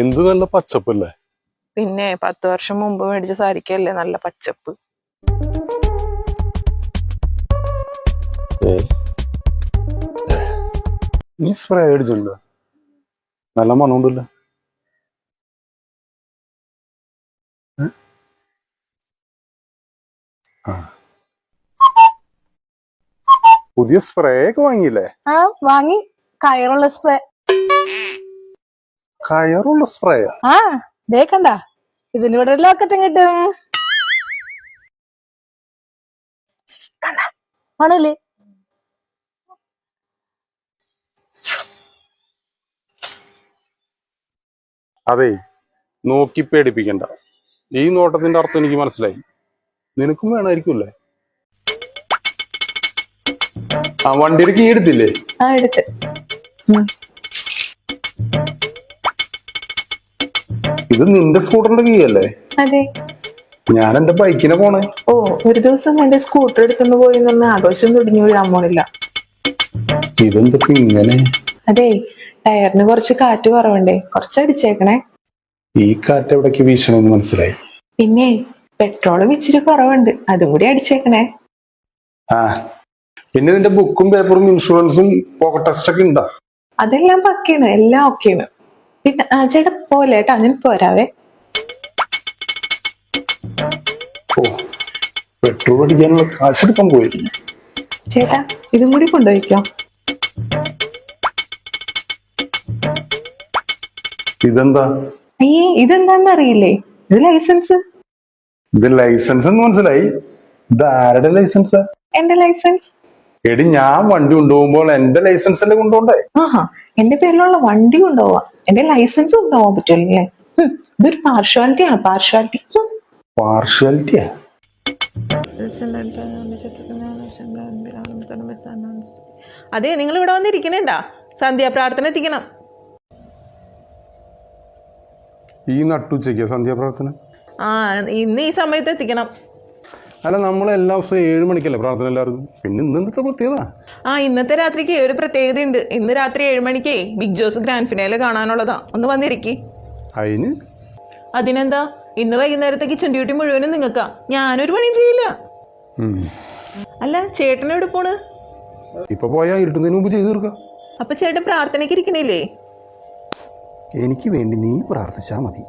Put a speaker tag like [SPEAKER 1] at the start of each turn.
[SPEAKER 1] എന്ത് നല്ല പച്ചപ്പല്ലേ?
[SPEAKER 2] പിന്നെ പത്ത് വർഷം മുമ്പ് മേടിച്ച സാരിക്കല്ലേ നല്ല പച്ചപ്പ്?
[SPEAKER 1] നീ സ്പ്രേ അടിച്ചിട്ടുണ്ടോ നല്ല മണമുണ്ടല്ലോ? പുതിയ സ്പ്രേ ഒക്കെ വാങ്ങിയില്ലേ?
[SPEAKER 3] ആ വാങ്ങി. കയറുള്ള സ്പ്രേ
[SPEAKER 1] കയറുള്ള സ്പ്രേ
[SPEAKER 3] ആ. ദേ കണ്ട. ഇതിനിവിടെ ലോക്കറ്റും കിട്ടും. ആണല്ലേ
[SPEAKER 1] അതെ നോക്കി പേടിപ്പിക്കണ്ട. ഈ നോട്ടത്തിന്റെ അർത്ഥം എനിക്ക് മനസ്സിലായി. നിനക്കും വേണമായിരിക്കുമല്ലേ ആ വണ്ടിയുടെ കീ എടുത്തില്ലേ?
[SPEAKER 2] ആ എടുത്ത്.
[SPEAKER 1] ഇത് നിന്റെ സ്കൂട്ടറിന്റെ കീ അല്ലേ?
[SPEAKER 2] അതെ.
[SPEAKER 1] ഞാൻ എന്റെ ബൈക്കിനെ പോണേ?
[SPEAKER 2] ഓ ഒരു ദിവസം എന്റെ സ്കൂട്ടർ എടുക്കുന്നു പോയി നിന്ന് ആഘോഷം തുടങ്ങി വീഴാൻ പോണില്ല.
[SPEAKER 1] ഇതെന്തൊക്കെ ഇങ്ങനെ?
[SPEAKER 2] അതെ ടയറിന് കുറച്ച് കാറ്റ് കുറവുണ്ടേ കുറച്ച് അടിച്ചേക്കണേ
[SPEAKER 1] ഈ കാറ്റ് എവിടേക്ക് വീശണമെന്ന് മനസ്സിലായി.
[SPEAKER 2] പിന്നെ പെട്രോളും ഇച്ചിരി കുറവുണ്ട് അതും കൂടി അടിച്ചേക്കണേ.
[SPEAKER 1] ആ പിന്നെ നിന്റെ ബുക്കും പേപ്പറും ഇൻഷുറൻസും പോക്കറ്റ് ടെസ്റ്റ് ഒക്കെ ഉണ്ടോ?
[SPEAKER 2] അതെല്ലാം പക്കയാണ് എല്ലാം ഓക്കെയാണ് പിന്നെ ആ ചേട്ടാ പോലെ കേട്ടോ അങ്ങനെ പോരാവേ.
[SPEAKER 1] ഓ പെട്രോൾ അടിക്കാനുള്ള കാശ് എടുക്കാൻ പോയിരുന്നു.
[SPEAKER 2] ചേട്ടാ ഇതും കൂടി കൊണ്ടുപോയിക്കോ.
[SPEAKER 1] ഇതെന്താ?
[SPEAKER 2] അയ്യേ ഇതെന്താന്ന് അറിയില്ലേ? ഇത് ലൈസൻസ്.
[SPEAKER 1] ഇത് ലൈസൻസ് എന്ന് മനസ്സിലായി. ഇത് ആരുടെ ലൈസൻസ്?
[SPEAKER 2] എന്റെ ലൈസൻസ്.
[SPEAKER 1] എടി ഞാൻ വണ്ടി കൊണ്ടുപോകുമ്പോൾ എന്റെ ലൈസൻസ് അല്ലേ കൊണ്ടുപോണ്ടേ
[SPEAKER 2] ആഹാ എന്റെ പേരിലുള്ള വണ്ടി കൊണ്ടുപോവാ. എന്റെ ലൈസൻസ് കൊണ്ടുപോകാൻ പറ്റുമല്ലേ? ഇതൊരു പാർഷ്വാലിറ്റി ആണ് പാർഷ്വാലിറ്റി
[SPEAKER 1] പാർഷ്വാലിറ്റിയാ
[SPEAKER 2] അതെ നിങ്ങൾ ഇവിടെ വന്നിരിക്കണേണ്ടാ സന്ധ്യ പ്രാർത്ഥന എത്തിക്കണം.
[SPEAKER 1] ഈ നട്ടുച്ചയ്ക്ക് സന്ധ്യാപ്രാർത്ഥന
[SPEAKER 2] ആ ഇന്ന് ഈ സമയത്ത് എത്തിക്കണം.
[SPEAKER 1] അല്ല നമ്മൾ എല്ലാ ദിവസവും ഏഴ് മണിക്കല്ലേ പ്രാർത്ഥന എല്ലാവർക്കും? പിന്നെ ഇന്ന് എന്തൊക്കെ പ്രത്യേകത?
[SPEAKER 2] ആ ഇന്നത്തെ രാത്രിക്ക് ഒരു പ്രത്യേകതയുണ്ട്. ഇന്ന് രാത്രി ഏഴ് മണിക്കേ ബിഗ് ജോസ് ഗ്രാൻഡ് ഫിനാലെ കാണാനുള്ളതാ. ഒന്ന് വന്നിരിക്കി.
[SPEAKER 1] അതിന്
[SPEAKER 2] അതിനെന്താ? ഇന്ന് വൈകുന്നേരത്തെ കിച്ചൺ ഡ്യൂട്ടി മുഴുവനും നിങ്ങൾക്കാ. ഞാനൊരു പണിയും ചെയ്യില്ല. അല്ല ചേട്ടൻ എവിടെ പോണ്?
[SPEAKER 1] ഇപ്പൊ പോയാ ഇരുട്ടുന്നതിന് മുമ്പ് ചെയ്തു തീർക്കാം.
[SPEAKER 2] അപ്പൊ ചേട്ടൻ പ്രാർത്ഥനയ്ക്ക് ഇരിക്കണില്ലേ?
[SPEAKER 1] എനിക്ക് വേണ്ടി നീ പ്രാർത്ഥിച്ചാ മതി.